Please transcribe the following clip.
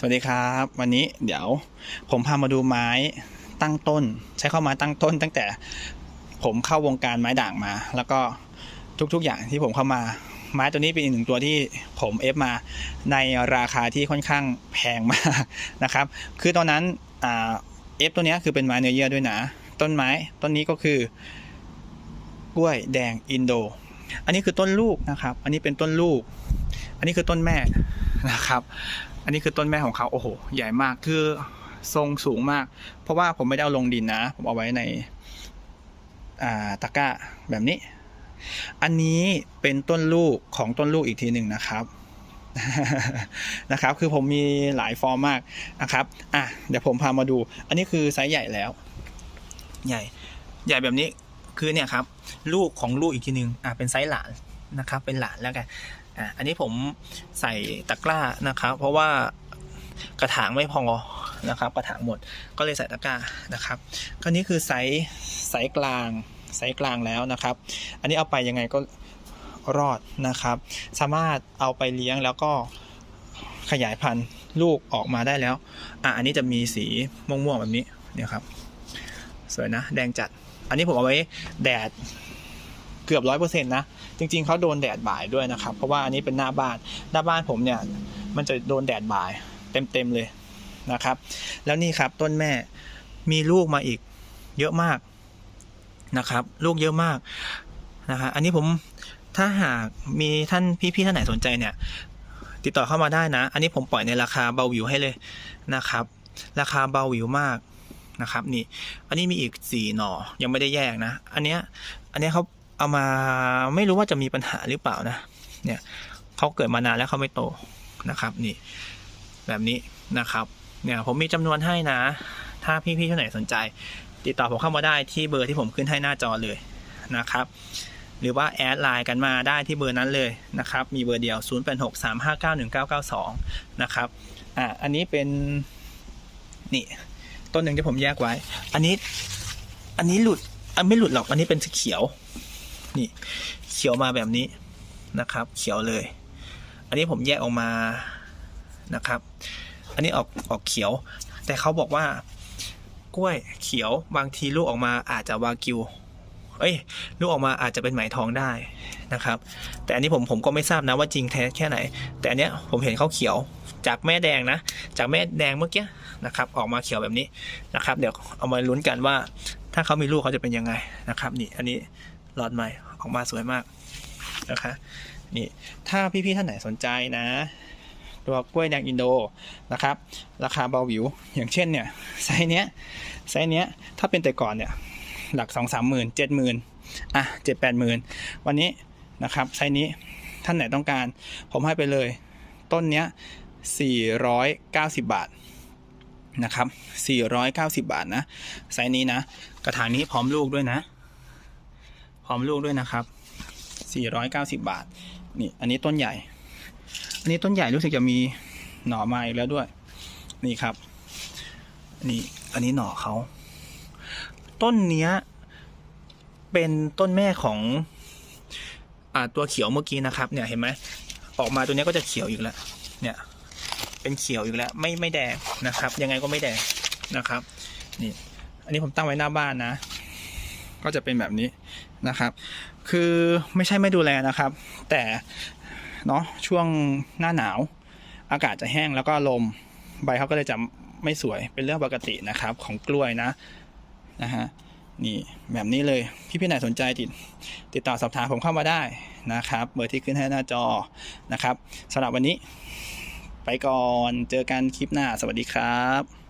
สวัสดีครับ วันนี้เดี๋ยวผมพามาดูไม้ตั้งต้น ใช้เข้ามาตั้งต้น ตั้งแต่ผมเข้าวงการไม้ด่างมา แล้วก็ทุกๆอย่างที่ผมเข้ามา ไม้ตัวนี้เป็นอีกหนึ่งตัวที่ผมเอฟมาในราคาที่ค่อนข้างแพงมากนะครับ คือตอนนั้นเอฟตัวนี้คือเป็นไม้เนื้อเยื่อด้วยนะ ต้นไม้ต้นนี้ก็คือกล้วยแดงอินโด อันนี้คือต้นลูกนะครับ อันนี้เป็นต้นลูก อันนี้คือต้นแม่ นะครับ อันนี้คือต้นแม่ของเขาโอ้โห ใหญ่มากคือทรงสูงมาก เพราะว่าผมไม่ได้เอาลงดินนะ ผมเอาไว้ในตะกร้าแบบนี้ อันนี้เป็นต้นลูกของต้นลูกอีกทีหนึ่งนะครับนะครับ คือผมมีหลายฟอร์มมากนะครับ อะ เดี๋ยวผมพามาดู อันนี้คือไซส์ใหญ่แล้ว ใหญ่ ใหญ่แบบนี้ คือเนี่ยครับ ลูกของลูกอีกทีหนึ่งอะ เป็นไซส์หลานนะครับ เป็นหลานแล้วกัน อะอันนี้ผมใส่ตะกร้านะครับ เพราะว่ากระถางไม่พอนะครับ กระถางหมดก็เลยใส่ตะกร้านะครับคราวนี้คือไซส์ไซส์กลางไซส์กลางแล้วนะครับ อันนี้เอาไปยังไงก็รอดนะครับ สามารถเอาไปเลี้ยงแล้วก็ขยายพันธุ์ลูกออกมาได้แล้ว อะอันนี้จะมีสีม่วงๆแบบนี้เนี่ยครับ สวยนะ แดงจัด อันนี้ผมเอาไว้แดด เกือบร้อยเปอร์เซ็นต์นะ จริง ๆเขาโดนแดดบ่ายด้วยนะครับ เพราะว่าอันนี้เป็นหน้าบ้าน หน้าบ้านผมเนี่ย มันจะโดนแดดบ่ายเต็มๆเลยนะครับ แล้วนี่ครับต้นแม่มีลูกมาอีกเยอะมากนะครับ ลูกเยอะมากนะฮะอันนี้ผมถ้าหากมีท่านพี่ๆท่านไหนสนใจเนี่ย ติดต่อเข้ามาได้นะ อันนี้ผมปล่อยในราคาเบาวิวให้เลยนะครับ ราคาเบาวิวมากนะครับนี่ อันนี้มีอีกสี่หน่อยังไม่ได้แยกนะ อันเนี้ยอันเนี้ยเขา เอามาไม่รู้ว่าจะมีปัญหาหรือเปล่านะ เนี่ยเขาเกิดมานานแล้วเขาไม่โตนะครับ นี่ แบบนี้นะครับ เนี่ยผมมีจำนวนให้นะ ถ้าพี่ๆท่านไหนสนใจ ติดต่อผมเข้ามาได้ที่เบอร์ที่ผมขึ้นให้หน้าจอเลยนะครับ หรือว่าแอดไลน์กันมาได้ที่เบอร์นั้นเลยนะครับ มีเบอร์เดียว 0863591992 นะครับอะอันนี้เป็นนี่ต้นหนึ่งที่ผมแยกไว้ อันนี้ อันนี้หลุด อันไม่หลุดหรอก อันนี้เป็นสีเขียว นี่เขียวมาแบบนี้นะครับ เขียวเลย อันนี้ผมแยกออกมานะครับ อันนี้ออกออกเขียว แต่เขาบอกว่ากล้วยเขียวบางทีลูกออกมาอาจจะวากิวเอ้ยลูกออกมาอาจจะเป็นไหมทองได้นะครับ แต่อันนี้ผมผมก็ไม่ทราบนะว่าจริงแท้แค่ไหน แต่อันเนี้ยผมเห็นเขาเขียวจากแม่แดงนะ จากแม่แดงเมื่อกี้นะครับ ออกมาเขียวแบบนี้นะครับ เดี๋ยวเอามาลุ้นกันว่า ถ้าเขามีลูกเขาจะเป็นยังไงนะครับ นี่อันนี้ หลอดใหม่ออกมาสวยมากนะคะนี่ถ้าพี่ๆท่านไหนสนใจนะตัวกล้วยแดงอินโดนะครับ ราคาเบาหวิว อย่างเช่นเนี่ยไซส์เนี้ยไซส์เนี้ยถ้าเป็นแต่ก่อนเนี่ยหลักสองสามหมื่นเจ็ดหมื่นอะเจ็ดแปดหมื่นวันนี้นะครับไซส์นี้ท่านไหนต้องการ ผมให้ไปเลย ต้นเนี้ยสี่ร้อยเก้าสิบบาทนะครับสี่ร้อยเก้าสิบาทนะไซส์นี้นะ กระถางนี้พร้อมลูกด้วยนะ พร้อมลูกด้วยนะครับสี่ร้อยเก้าสิบาท นี่ อันนี้ต้นใหญ่ อันนี้ต้นใหญ่รู้สึกจะมีหน่อมาอีกแล้วด้วย นี่ครับ นี่ อันนี้หน่อเขา ต้นเนี้ย เป็นต้นแม่ของอ่าตัวเขียวเมื่อกี้นะครับ เนี่ย เห็นไหม ออกมาตัวนี้ก็จะเขียวอีกแล้ว เนี่ย เป็นเขียวอีกแล้ว ไม่ ไม่แดงนะครับ ยังไงก็ไม่แดงนะครับ นี่ อันนี้ผมตั้งไว้หน้าบ้านนะ ก็จะเป็นแบบนี้นะครับ คือไม่ใช่ไม่ดูแลนะครับ แต่เนาะช่วงหน้าหนาว อากาศจะแห้งแล้วก็ลมใบเขาก็เลยจะไม่สวยเป็นเรื่องปกตินะครับ ของกล้วยนะนะฮะนี่แบบนี้เลย พี่พี่ไหนสนใจติดติดต่อสอบถามผมเข้ามาได้นะครับเบอร์ที่ขึ้นให้หน้าจอนะครับสำหรับวันนี้ ไปก่อนเจอกันคลิปหน้าสวัสดีครับ